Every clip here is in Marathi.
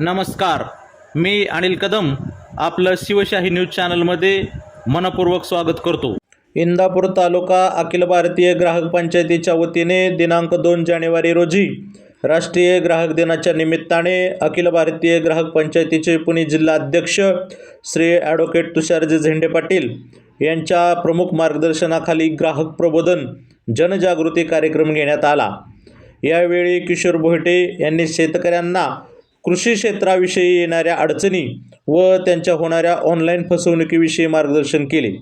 नमस्कार. मी अनिल कदम आपलं शिवशाही न्यूज चॅनलमध्ये मनपूर्वक स्वागत करतो. इंदापूर तालुका अखिल भारतीय ग्राहक पंचायतीच्या वतीने दिनांक दोन जानेवारी रोजी राष्ट्रीय ग्राहक दिनाच्या निमित्ताने अखिल भारतीय ग्राहक पंचायतीचे पुणे जिल्हा अध्यक्ष श्री ॲडव्होकेट तुषारजी झेंडे पाटील यांच्या प्रमुख मार्गदर्शनाखाली ग्राहक प्रबोधन जनजागृती कार्यक्रम घेण्यात आला. यावेळी किशोर भोयटे यांनी शेतकऱ्यांना कृषी क्षेत्राविषयी येणाऱ्या अडचणी व त्यांच्या होणाऱ्या ऑनलाईन फसवणुकीविषयी मार्गदर्शन केले.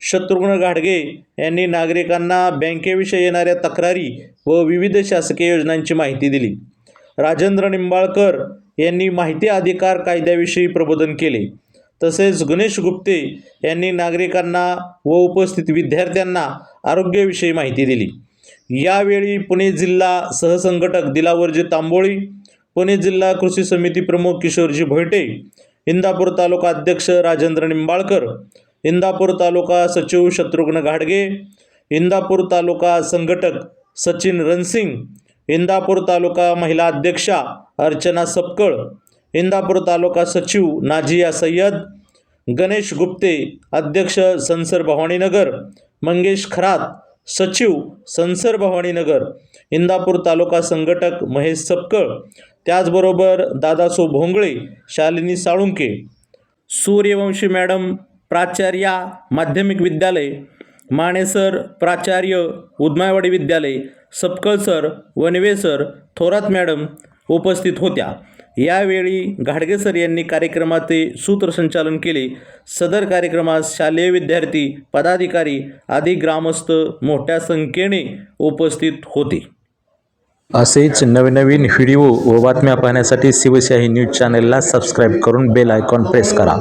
शत्रुघ्न घाडगे यांनी नागरिकांना बँकेविषयी येणाऱ्या तक्रारी व विविध शासकीय योजनांची माहिती दिली. राजेंद्र निंबाळकर यांनी माहिती अधिकार कायद्याविषयी प्रबोधन केले. तसेच गणेश गुप्ते यांनी नागरिकांना व उपस्थित विद्यार्थ्यांना आरोग्याविषयी माहिती दिली. यावेळी पुणे जिल्हा सहसंघटक दिलावरजी तांबोळी पुणे जिल्हा कृषी समिती प्रमुख किशोरजी भोयटे इंदापूर तालुका अध्यक्ष राजेंद्र निंबाळकर, इंदापूर तालुका सचिव शत्रुघ्न घाडगे, इंदापूर तालुका संघटक सचिन रणसिंग, इंदापूर तालुका महिला अध्यक्षा अर्चना सपकळ, इंदापूर तालुका सचिव नाझिया सय्यद, गणेश गुप्ते अध्यक्ष संसर भवानीनगर मंगेश खरात सचिव संसर भवानीनगर इंदापूर तालुका संघटक महेश सपकळ त्याचबरोबर दादासो भोंगळे शालिनी साळुंके सूर्यवंशी मॅडम प्राचार्या माध्यमिक विद्यालय माणेसर प्राचार्य उदमायवाडी विद्यालय Sapkal sir Wanve sir Thorat madam उपस्थित होत्या. यावेळी घाडगे सर यांनी कार्यक्रमाचे सूत्रसंचालन केले. सदर कार्यक्रमास शालेय विद्यार्थी पदाधिकारी आदी ग्रामस्थ मोठ्या संख्येने उपस्थित होते. असेच नवनवीन व्हिडिओ व बातम्या पाहण्यासाठी शिवशाही न्यूज चॅनलला सबस्क्राईब करून बेल आयकॉन प्रेस करा.